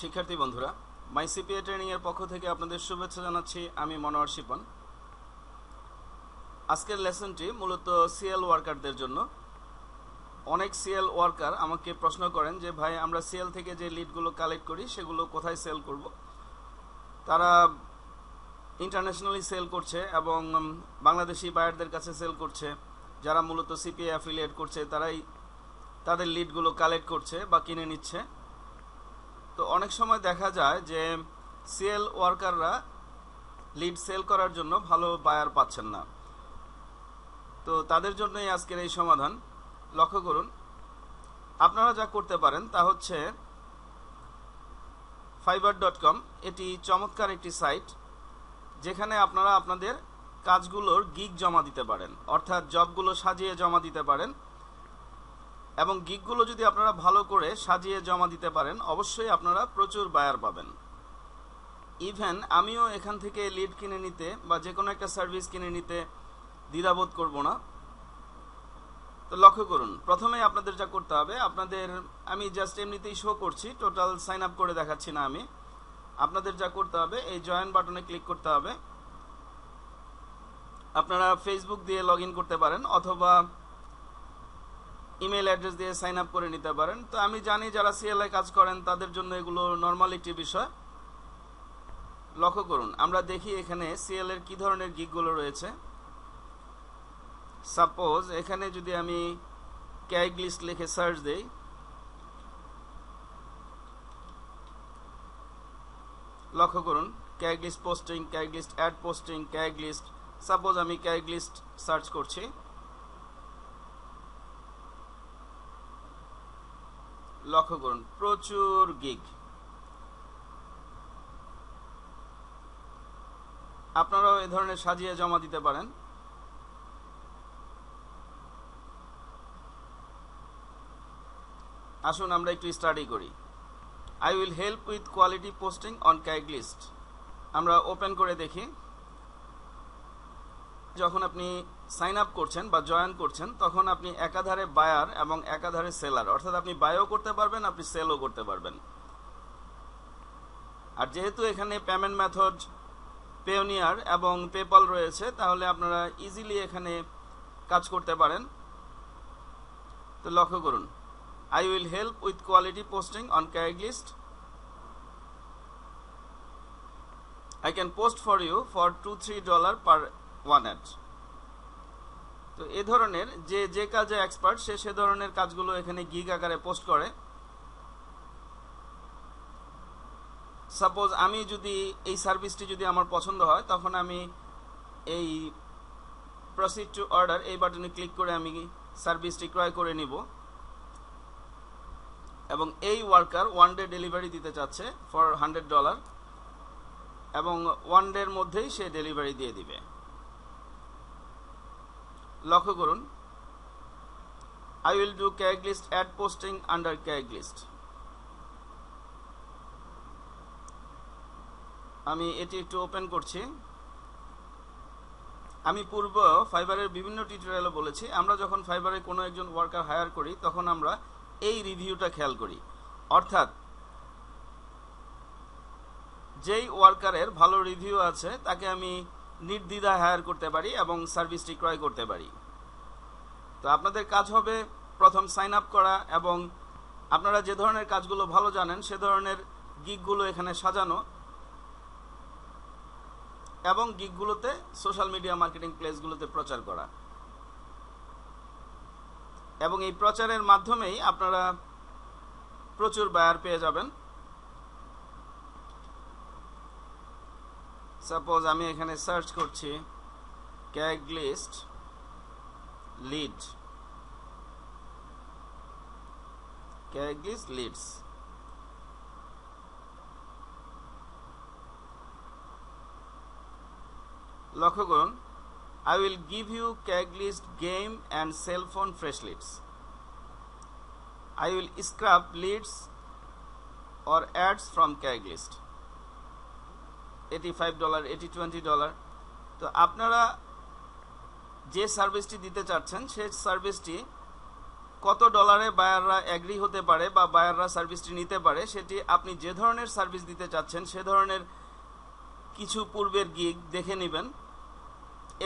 শিক্ষার্থী বন্ধুরা মাই CPA training এর পক্ষ থেকে আপনাদের শুভেচ্ছা জানাচ্ছি। আমি মনোয়ার শিপন। আজকের লেসনটি মূলত সিএল ওয়ার্কারদের জন্য। অনেক সিএল ওয়ার্কার আমাকে প্রশ্ন করেন যে, ভাই, আমরা সিএল থেকে যে লিডগুলো কালেক্ট করি, সেগুলো কোথায় সেল করব? তারা ইন্টারন্যাশনালি সেল করছে এবং বাংলাদেশি বায়ারদের কাছে সেল করছে। যারা মূলত সিপিএ অ্যাফিলিয়েট করছে, তারাই তাদের লিডগুলো কালেক্ট করছে বা কিনে নিচ্ছে। অনেক সময় দেখা যায় যে সেল ওয়ার্কাররা লিড সেল করার জন্য ভালো বায়ার পাচ্ছেন না। তো তাদের জন্যই আজকের এই সমাধান। লক্ষ্য করুন, আপনারা যা করতে পারেন তা হচ্ছে ফাইবার ডট কম এটি চমৎকার একটি সাইট যেখানে আপনারা আপনাদের কাজগুলোর গিগ জমা দিতে পারেন, অর্থাৎ জবগুলো সাজিয়ে জমা দিতে পারেন। এবং গিগগুলো যদি আপনারা ভালো করে সাজিয়ে জমা দিতে পারেন, অবশ্যই আপনারা প্রচুর বায়ার পাবেন। ইভেন আমিও এখান থেকে লিড কিনে নিতে বা যে কোনো একটা সার্ভিস কিনে নিতে দ্বিধাবোধ করব না। তো লক্ষ্য করুন প্রথমে আপনাদের যা করতে হবে, আপনাদের, আমি জাস্ট এমনিতেই শো করছি টোটাল সাইন আপ করে দেখাচ্ছি না আমি। আপনাদের যা করতে হবে, এই জয়েন বাটনে ক্লিক করতে হবে। আপনারা ফেসবুক দিয়ে লগ করতে পারেন, অথবা ইমেল অ্যাড্রেস দিয়ে সাইন আপ করে নিতে পারেন। তো আমি জানি যারা সিএলআই কাজ করেন, তাদের জন্য এগুলো নর্মাল একটি বিষয়। লক্ষ্য করুন, আমরা দেখি এখানে সিএল এর কি ধরনের গিকগুলো রয়েছে। সাপোজ এখানে যদি আমি ক্যাগ লিস্ট লিখে সার্চ দেই। লক্ষ্য করুন, Craigslist posting Craigslist ad posting Craigslist. Suppose আমি ক্যাগ লিস্ট সার্চ করছি। লক্ষ্য করুন, প্রচুর গিগ আপনারাও এ ধরনের সাজিয়ে জমা দিতে পারেন। আসুন আমরা একটু স্টাডি করি। I will help with quality posting on Craigslist আমরা ওপেন করে দেখি। যখন আপনি সাইন আপ করছেন বা জয়েন করছেন, তখন আপনি একাধারে বায়ার এবং একাধারে সেলার অর্থাৎ আপনি বায়ও করতে পারবেন, আপনি সেলও করতে পারবেন। আর যেহেতু এখানে পেমেন্ট মেথড পেওনিয়ার এবং পেপাল রয়েছে, তাহলে আপনারা ইজিলি এখানে কাজ করতে পারেন। তো লক্ষ্য করুন I will help with quality posting on Craigslist I can post for you for 2-3 dollar per ad. তো এ ধরনের যে যে কাজে এক্সপার্ট সে সে ধরনের কাজগুলো এখানে গিগ আকারে পোস্ট করে। সাপোজ আমি যদি এই সার্ভিসটি যদি আমার পছন্দ হয়, তখন আমি এই প্রসিড টু অর্ডার এই বাটনে ক্লিক করে আমি সার্ভিসটি ক্রয় করে নিব। এবং এই ওয়ার্কার ওয়ান ডে ডেলিভারি দিতে চাচ্ছে ফর হান্ড্রেড ডলার এবং ওয়ান ডের মধ্যেই সে ডেলিভারি দিয়ে দিবে। লক্ষ্য করুন। I will do Craigslist ad posting under Craigslist আমি এটি একটু ওপেন করছি। আমি পূর্ব ফাইবারের বিভিন্ন টিউটোরিয়ালে বলেছি, আমরা যখন ফাইবারে কোনো একজন ওয়ার্কার হায়ার করি, তখন আমরা এই রিভিউটা খেয়াল করি। অর্থাৎ, যেই ওয়ার্কারের ভালো রিভিউ আছে, তাকে আমি নির্দ্বিধা হায়ার করতে পারি এবং সার্ভিসটি ক্রয় করতে পারি। তো আপনাদের কাজ হবে প্রথম সাইন আপ করা এবং আপনারা যে ধরনের কাজগুলো ভালো জানেন, সে ধরনের গিকগুলো এখানে সাজানো এবং গিকগুলোতে সোশ্যাল মিডিয়া মার্কেটিং প্লেসগুলোতে প্রচার করা। এবং এই প্রচারের মাধ্যমেই আপনারা প্রচুর বায়ার পেয়ে যাবেন। সাপোজ আমি এখানে সার্চ করছি Craigslist lead Craigslist leads লক্ষ্য করুন I will give you Craigslist game and cell phone fresh leads I will scrape leads or ads from Craigslist এটি ফাইভ ডলার এটি টোয়েন্টি ডলার তো আপনারা যে সার্ভিসটি দিতে চাচ্ছেন, সে সার্ভিসটি কত ডলারে বায়াররা অ্যাগ্রি হতে পারে বা বায়াররা সার্ভিসটি নিতে পারে, সেটি আপনি যে ধরনের সার্ভিস দিতে চাচ্ছেন, সে ধরনের কিছু পূর্বের গিগ দেখে নেবেন।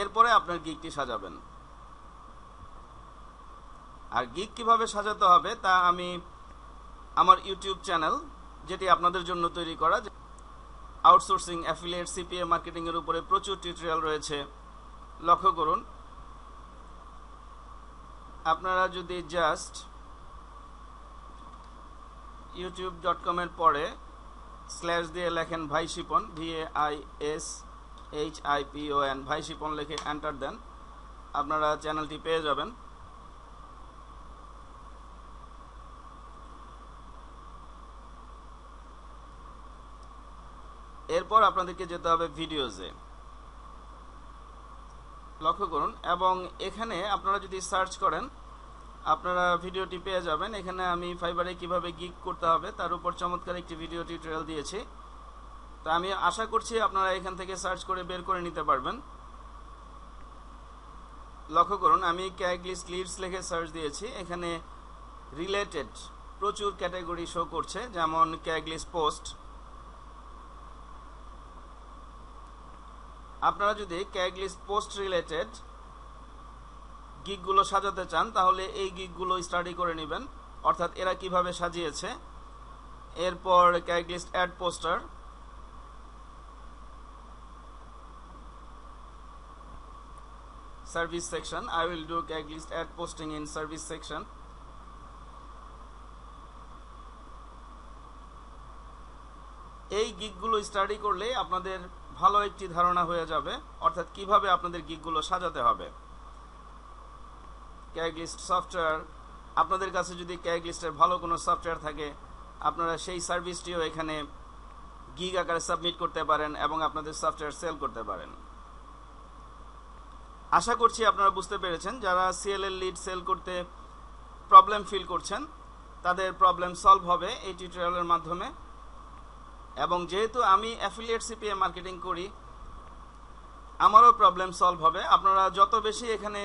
এরপরে আপনার গিগটি সাজাবেন। আর গিগ কীভাবে সাজাতে হবে তা আমি আমার ইউটিউব চ্যানেল যেটি আপনাদের জন্য তৈরি করা আউটসোর্সিং অ্যাফিলিয়েট সিপিএ মার্কেটিং এর উপরে প্রচুর টিউটোরিয়াল রয়েছে। লক্ষ্য করুন। আপনারা যদি জাস্ট ইউটিউব ডট কমের পরে স্ল্যাশ দিয়ে লেখেন ভাই Shipon V A I S H I P O N ভাই শিপন লিখে এন্টার দেন, আপনারা চ্যানেলটি পেয়ে যাবেন। এরপর আপনাদেরকে যেতে হবে ভিডিওজে। লক্ষ্য করুন, এবং এখানে আপনারা যদি সার্চ করেন, আপনারা ভিডিওটি পেয়ে যাবেন। এখানে আমি ফাইবারে কীভাবে গিগ করতে হবে, তার উপর চমৎকার একটি ভিডিও টিউটোরিয়াল দিয়েছি। তো আমি আশা করছি আপনারা এখান থেকে সার্চ করে বের করে নিতে পারবেন। লক্ষ্য করুন, আমি ক্যাগলিস লিডস লিখে সার্চ দিয়েছি। এখানে রিলেটেড প্রচুর ক্যাটাগরি শো করছে, যেমন ক্যাগলিস পোস্ট আপনারা যদি ক্যাগলিস পোস্ট রিলেটেড গিকগুলো সাজাতে চান, তাহলে এই গিকগুলো স্টাডি করে নেবেন। অর্থাৎ এরা কীভাবে সাজিয়েছে। এরপর Craigslist ad poster service section I will do Caglist ad posting in service section এই গিকগুলো স্টাডি করলে আপনাদের ভালো একটি ধারণা হয়ে যাবে। অর্থাৎ কীভাবে আপনাদের গিকগুলো সাজাতে হবে। ক্যাগলিস্ট সফটওয়্যার আপনাদের কাছে যদি ক্যাগলিস্টের ভালো কোনো সফটওয়্যার থাকে, আপনারা সেই সার্ভিসটিও এখানে গিগ আকারে সাবমিট করতে পারেন এবং আপনাদের সফটওয়্যার সেল করতে পারেন। আশা করছি আপনারা বুঝতে পেরেছেন, যারা C L L lead problem feel করছেন, তাদের প্রবলেম সলভ হবে এই টিউটোরিয়ালের মাধ্যমে। এবং যেহেতু আমি অ্যাফিলিয়েট সিপিএ মার্কেটিং করি, আমারও প্রবলেম সলভ হবে। আপনারা যত বেশি এখানে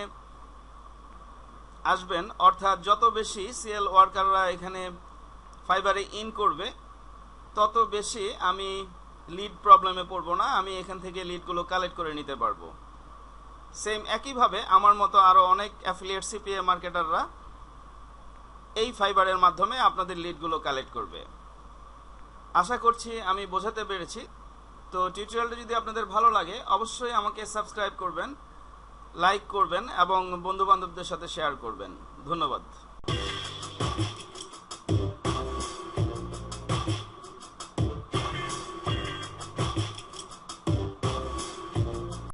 আসবেন, অর্থাৎ যত বেশি সিএল ওয়ার্কাররা এখানে ফাইবারে ইন করবে, তত বেশি আমি লিড প্রবলেমে পড়ব না, আমি এখান থেকে লিডগুলো কালেক্ট করে নিতে পারব। সেম একইভাবে আমার মতো আরও অনেক অ্যাফিলিয়েট সিপিএ মার্কেটাররা এই ফাইবারের মাধ্যমে আপনাদের লিডগুলো কালেক্ট করবে। আশা করছি আমি বোঝাতে পেরেছি। তো টিউটোরিয়ালটা যদি আপনাদের ভালো লাগে, অবশ্যই আমাকে সাবস্ক্রাইব করবেন লাইক করবেন এবং বন্ধুবান্ধবদের সাথে শেয়ার করবেন। ধন্যবাদ।